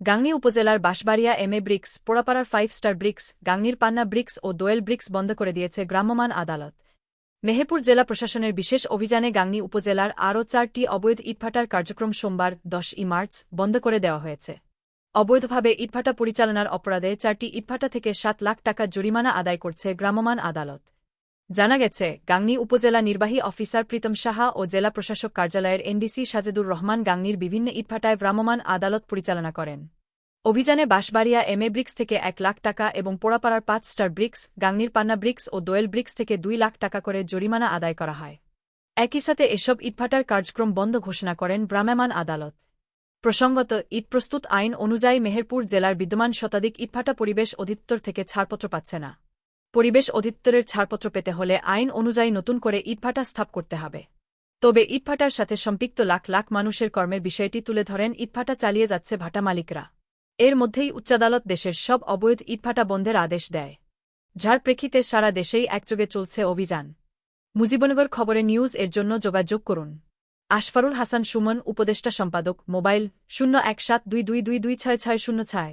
গাংনী উপজেলার Banshbaria M A bricks, পোড়াপাড়ার five star bricks, গাংনীর পান্না ব্রিক্স ও দোয়েল ব্রিক্স বন্ধ করে দিয়েছে গ্রাম্যমান আদালত। মেহেপুর জেলা প্রশাসনের বিশেষ অভিযানে গাংনী উপজেলার আরও চারটি অবৈধ ইটভাটার কার্যক্রম সোমবার, দশ ই মার্চ, বন্ধ করে দেওয়া হয়েছে। অবৈধভাবে ইটভাটা পরিচালনার অপরাধে চারটি ইটভাটা থেকে সাত লাখ টাকা জরিমানা আদায় করছে গ্রাম্যমান আদালত। জানা গেছে, গাংনী উপজেলা নির্বাহী অফিসার প্রীতম সাহা ও জেলা প্রশাসক কার্যালয়ের এনডিসি সাজেদুর রহমান গাংনীর বিভিন্ন ইটভাটায় ভ্রাম্যমাণ আদালত পরিচালনা করেন। অভিযানে বাঁশবাড়িয়া এম এ ব্রিক্স থেকে এক লাখ টাকা এবং পোড়াপাড়ার পাঁচ স্টার ব্রিক্স, গাংনীর পান্না ব্রিক্স ও দোয়েল ব্রিক্স থেকে দুই লাখ টাকা করে জরিমানা আদায় করা হয়। একই সাথে এসব ইটভাটার কার্যক্রম বন্ধ ঘোষণা করেন ভ্রাম্যমাণ আদালত। প্রসঙ্গত, ইট প্রস্তুত আইন অনুযায়ী মেহেরপুর জেলার বিদ্যমান শতাধিক ইটভাটা পরিবেশ অধিদপ্তর থেকে ছাড়পত্র পাচ্ছে না। পরিবেশ অধিদপ্তরের ছাড়পত্র পেতে হলে আইন অনুযায়ী নতুন করে ইটভাটা স্থাপ করতে হবে। তবে ইটভাটার সাথে সম্পৃক্ত লাখ লাখ মানুষের কর্মের বিষয়টি তুলে ধরেন ইটভাটা চালিয়ে যাচ্ছে ভাটা মালিকরা। এর মধ্যেই উচ্চাদালত দেশের সব অবৈধ ইটভাটা বন্ধের আদেশ দেয়। যার প্রেক্ষিতে সারা দেশেই একযোগে চলছে অভিযান। মুজিবনগর খবরে নিউজ এর জন্য যোগাযোগ করুন। আশফারুল হাসান সুমন, উপদেষ্টা সম্পাদক, মোবাইল শূন্য এক সাত দুই দুই দুই দুই ছয় ছয় শূন্য ছয়।